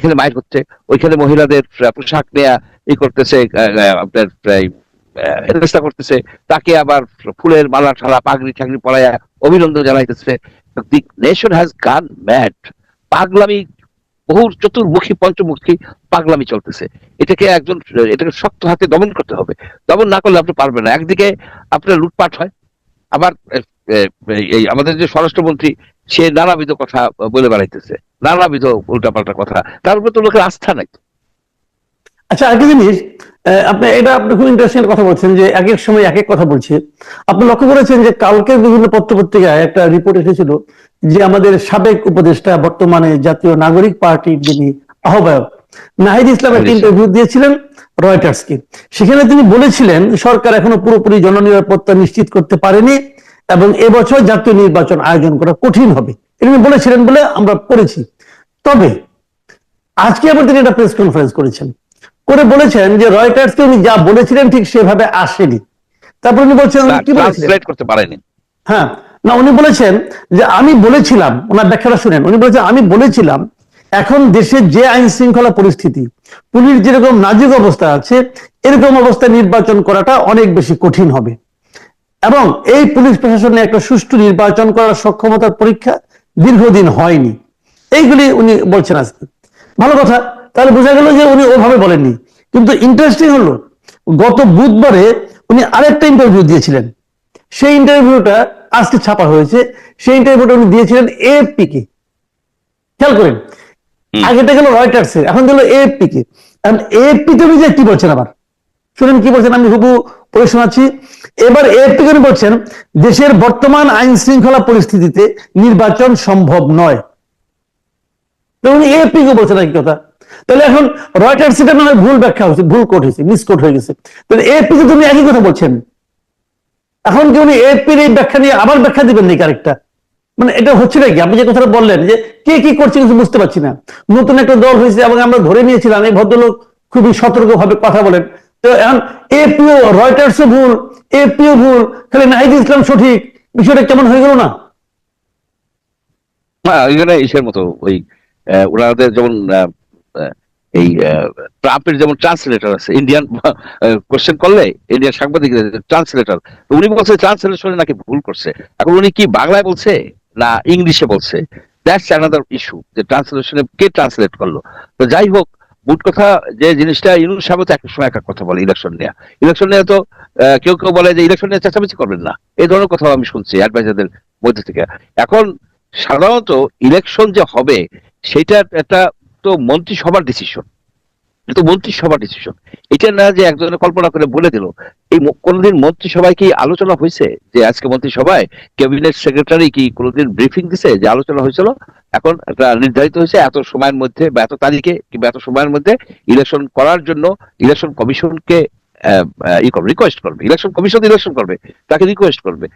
এখানে মাইর হচ্ছে। ওইখানে মহিলাদের পোশাক নেয়া ই করতেছে আপনার হেনস্থা করতেছে। তাকে আবার ফুলের মালা ঠালা পাগড়ি ঠাগড়ি পরাইয়া অভিনন্দন জানাইতেছে। The nation has gone mad পাগলামি, বহু চতুর্মুখী, পঞ্চমুখী পাগলামি চলতেছে। এটাকে একজন, এটাকে শক্ত হাতে দমন করতে হবে। দমন না করলে আপনি পারবেন না। একদিকে আপনার লুটপাট হয়। আবার এই, আমাদের যে স্বরাষ্ট্রমন্ত্রী সে নানাবিধ কথা বলে বেড়াইতেছে নানাবিধ উল্টাপাল্টা কথা। তার উপরে তো লোকের আস্থা নাই। আচ্ছা আরেকটা জিনিস আপনি এটা আপনি খুব ইন্টারেস্টিং কথা বলছেন যে এক এক সময় এক এক কথা বলছে। আপনি লক্ষ্য করেছেন যে কালকে বিভিন্ন পত্র পত্রিকায় একটা রিপোর্ট এসেছিল যে আমাদের সাবেক উপদেষ্টা বর্তমানে জাতীয় নাগরিক পার্টির যিনি আহ্বায়ক নাহিদ ইসলাম একটা ইন্টারভিউ দিয়েছিলেন রয়টার্সকে সেখানে তিনি বলেছিলেন সরকার এখনও পুরোপুরি জননিরাপত্তা নিশ্চিত করতে পারেনি। এবং এবছর জাতীয় নির্বাচন আয়োজন করা কঠিন হবে। এটা বলেছিলেন বলে আমরা পড়েছি তবে আজকে আবার তিনি একটা প্রেস কনফারেন্স করেছেন। করে বলেছেন যে রয়টার্সকে উনি যা বলেছিলেন ঠিক সেভাবে আসেনি। তারপর উনি বলছেন কি বলেছিলেন? করতে পারেনি। হ্যাঁ। না উনি বলেছেন যে আমি বলেছিলাম ওনার ব্যাখ্যাটা শুনেন উনি বলেছেন আমি বলেছিলাম এখন দেশের যে আইন শৃঙ্খলা পরিস্থিতি পুলিশ যেরকম নাজুক অবস্থা আছে এরকম অবস্থায় নির্বাচন করাটা অনেক বেশি কঠিন হবে। এবং এই পুলিশ প্রশাসনে একটা সুষ্ঠু নির্বাচন করার সক্ষমতার পরীক্ষা দীর্ঘদিন হয়নি। এইগুলি উনি বলছেন আজকে ভালো কথা তাহলে বোঝা গেল যে উনি ওভাবে বলেননি। কিন্তু ইন্টারেস্টিং হলো গত বুধবারে উনি আরেকটা ইন্টারভিউ দিয়েছিলেন। সেই ইন্টারভিউটা আজকে ছাপা হয়েছে। সেই ইন্টারভিউটা উনি দিয়েছিলেন এএফপি কে খেয়াল করেন। আগেটা গেল রয়টার্স এর এখন গেল এএফপি কে এখন এএফপি তে উনি যে কি বলছেন আবার? শুনেন কি বলছেন আমি হুবু পড়ে শোনাচ্ছি। এবার এএফপি কে উনি বলছেন, দেশের বর্তমান আইন শৃঙ্খলা পরিস্থিতিতে নির্বাচন সম্ভব নয়। তো উনি এএফপি কে বলছেন একই কথা। তাহলে এখন রয়টার্স এটা মানে ভুল ব্যাখ্যা হয়েছে, ভুল কোট হয়েছে মিসকোট হয়ে গেছে। তাহলে এএফপি কে তুমি একই কথা বলছেন। এখন কি উনি এএফপির এই ব্যাখ্যা নিয়ে আবার ব্যাখ্যা দিবেন নাকি আরেকটা? মানে এটা হচ্ছে নাকি? আপনি যে কথাটা বললেন যে কে কি করছে কিছু বুঝতে পারছি না। নতুন একটা দল হয়েছে এবং আমরা ধরে নিয়েছিলাম, এই ভদ্রলোক খুবই সতর্ক ভাবে কথা বলেন। এপিও ভুল এপিও ভুল, খালি নাহিদ ইসলাম সঠিক, বিষয়টা কেমন হয়ে গেল না? হ্যাঁ ইসের মতো ওই ওনাদের যেমন এই ট্রাম্পের যেমন ট্রান্সলেটর আছে, ইন্ডিয়ান কোশ্চেন করলে, ইন্ডিয়ান সাংবাদিক ট্রান্সলেটর, উনি বলছে ট্রান্সলেশনে নাকি ভুল করছে। এখন উনি কি বাংলায় বলছে না ইংলিশে বলছে? দ্যাটস অ্যানাদার ইস্যু যে ট্রান্সলেশনে কে ট্রান্সলেট করল? তো যাই হোক মোট কথা যে জিনিসটা ইউনুস সাহেব তো একটা সময় এক কথা বলে ইলেকশন নিয়ে। ইলেকশন নিয়ে তো কেউ কেউ বলে যে ইলেকশন নিয়ে চেঁচামেচি করবেন না। এই ধরনের কথা আমি শুনছি অ্যাডভাইজারদের মধ্যে থেকে। এখন সাধারণত ইলেকশন যে হবে সেটা একটা তো মন্ত্রিসভার ডিসিশন তো মন্ত্রিসভার ডিসিশন এটা না যে একজনে কল্পনা করে বলে দিল। এই কোনোদিন মন্ত্রিসভায় কি আলোচনা হয়েছে? যে আজকে মন্ত্রিসভায় ক্যাবিনেট সেক্রেটারি কি কোনোদিন ব্রিফিং দিছে যে আলোচনা হয়েছিল? এখন একটা নির্ধারিত হয়েছে এত সময়ের মধ্যে বা এত তারিখে কিংবা এত সময়ের মধ্যে ইলেকশন করার জন্য ইলেকশন কমিশনকে ই করবে রিকোয়েস্ট করবে। ইলেকশন কমিশন ইলেকশন করবে, তাকে রিকোয়েস্ট করবে।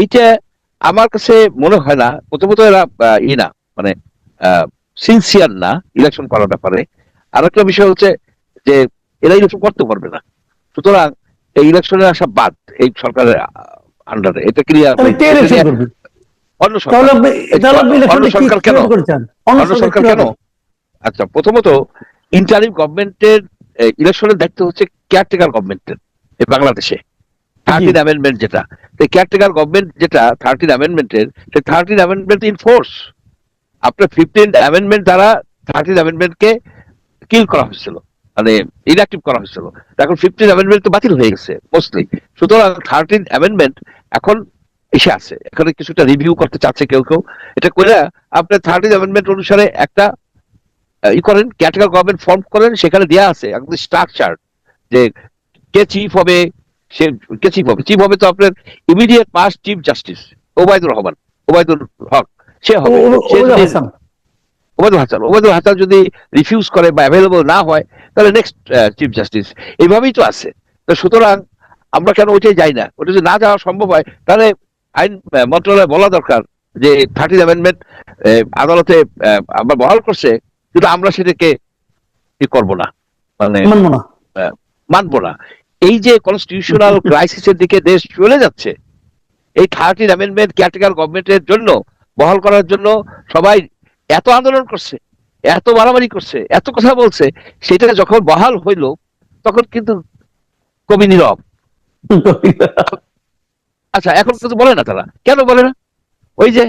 এইটা আমার কাছে মনে হয় না, প্রথমত এরা ই না মানে সিনসিয়ার না ইলেকশন করার ব্যাপারে। আর একটা বিষয় হচ্ছে যে এরা ইলেকশন করতে পারবে না। সুতরাং এই ইলেকশনে আসা বাদ এই সরকারের আন্ডারে এটা ক্লিয়ার অন্য সরকার। অন্য সরকার কেন? অন্য সরকার কেন? আচ্ছা প্রথমত ইন্টারিম গভর্নমেন্টের ইলেকশনের দায়িত্ব হচ্ছে কেয়ারটেকার গভর্নমেন্টের এই বাংলাদেশে। থার্টিন অ্যামেন্ডমেন্ট যেটা। কেয়ারটেকার গভর্নমেন্ট যেটা থার্টিন অ্যামেন্ডমেন্টের সেই থার্টিন অ্যামেন্ডমেন্ট ইন ফোর্স আপনার ফিফটিন অ্যামেন্ডমেন্ট দ্বারা থার্টিন অ্যামেন্ডমেন্টকে কিল করা হয়েছিল। মানে ইনঅ্যাক্টিভ করা হয়েছিল। এখন ফিফটিন অ্যামেন্ডমেন্ট তো বাতিল হয়ে গেছে মোস্টলি সুতরাং থার্টিন অ্যামেন্ডমেন্ট এখন এসে আছে। এখানে কিছুটা রিভিউ করতে চাচ্ছে কেউ কেউ। এটা করে আপনার থার্টিন অ্যামেন্ডমেন্ট অনুসারে একটা ই করেন ক্যাটেগরি গভর্নমেন্ট ফর্ম করেন সেখানে দেওয়া আছে একদম স্ট্রাকচার যে কে চিফ হবে সে কে চিফ হবে। চিফ হবে তো আপনার immediate past chief justice Obaidur Rahman Obaidur Haque সে হবে। ওবায়দুল যদি- হাসান। ওবায়দুল হাসান যদি রিফিউজ করে বা অ্যাভেলেবল না হয় তাহলে নেক্সট চিফ জাস্টিস এইভাবেই তো আছে। তো সুতরাং আমরা কেন ওইটাই যাই না? ওটা যদি না যাওয়া সম্ভব হয় তাহলে আইন মন্ত্রণালয় বলা দরকার যে থার্টিন অ্যামেন্ডমেন্ট আদালতে আমরা বহাল করছে কিন্তু আমরা সেটাকে ই করব না। মানে মানবো না। মানবো না। এই যে কনস্টিটিউশনাল ক্রাইসিসের দিকে দেশ চলে যাচ্ছে এই থার্টিন অ্যামেন্ডমেন্ট ক্যাটেগর গভর্নমেন্টের জন্য বহাল করার জন্য সবাই এত আন্দোলন করছে এত বাড়াবাড়ি করছে এত কথা বলছে সেটা যখন বহাল হইল তখন কিন্তু কবি নীরব। আচ্ছা এখন কিন্তু বলে না তারা। কেন বলে না? ওই যে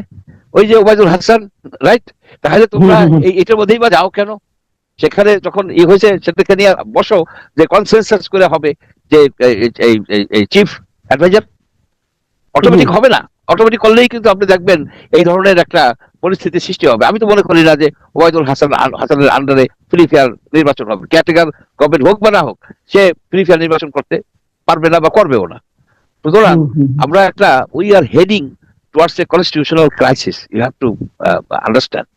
ওই যে ওবায়দুল হাসান রাইট তাহলে তোমরা এটার মধ্যেই বা যাও কেন? সেখানে যখন ই হয়েছে সেটাকে নিয়ে বসো যে কনসেনসাস করে হবে যে এই চিফ অ্যাডভাইজার অটোমেটিক হবে না। অটোমেটিক করলেই কিন্তু আপনি দেখবেন এই ধরনের একটা পরিস্থিতি সৃষ্টি হবে। আমি তো মনে করি না যে ওবায়দুল হাসান হাসানের আন্ডারে ফ্রি ফেয়ার নির্বাচন হবে। ক্যাটেগার গভর্নমেন্ট হোক বা না হোক সে ফ্রি ফেয়ার নির্বাচন করতে পারবে না বা করবেও না। সুতরাং আমরা একটা we are heading towards a constitutional crisis you have to understand